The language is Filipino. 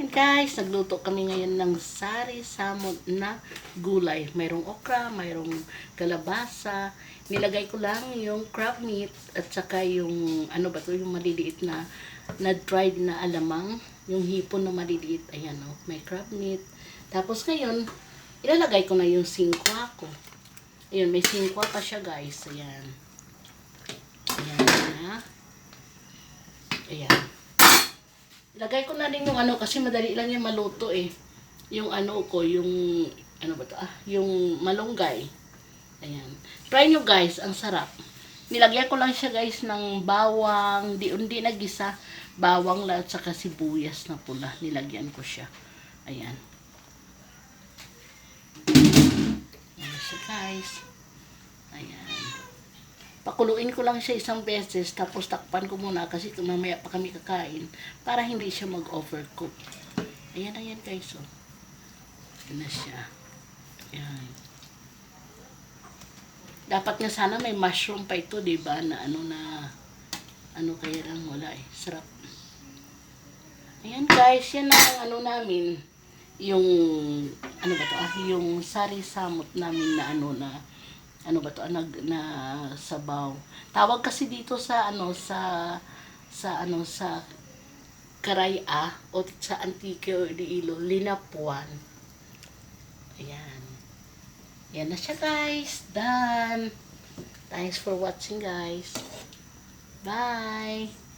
And guys, nagluto kami ngayon ng sari samot na gulay. Mayroong okra, mayroong kalabasa. Nilagay ko lang yung crab meat at saka yung ano ba to, yung maliliit na na dried na alamang, yung hipon na maliliit. Ayan oh, may crab meat. Tapos ngayon, ilalagay ko na yung singkwa ko. Ayun, may singkwa pa siya guys. Ayan. Ayan. Ayan. Lagay ko na rin yung ano kasi madali lang yung maluto eh. Yung ano ko, yung ano ba to? Ah, yung malunggay. Ayan. Try nyo guys, ang sarap. Nilagyan ko lang siya guys ng bawang, di undi na gisa, bawang lang at saka sibuyas na pula. Nilagyan ko siya. Ayan. Ayan siya guys. Ayan. Pakuluin ko lang siya isang beses, tapos takpan ko muna kasi mamaya pa kami kakain para hindi siya mag-overcook. Ayan, ayan guys, oh. Ayan na siya. Ayan. Dapat nga sana may mushroom pa ito, di ba? Na ano na, ano kaya lang wala eh. Sarap. Ayan guys, yan na ang ano namin. Yung, ano ba to ah, yung sari samot namin na ano na, ano ba to, ah, nag, na sabaw. Tawag kasi dito sa ano, sa, sa ano, sa Karaya o sa Antique de Ilo, Linapuan. Ayan. Yan na siya guys. Done. Thanks for watching guys. Bye.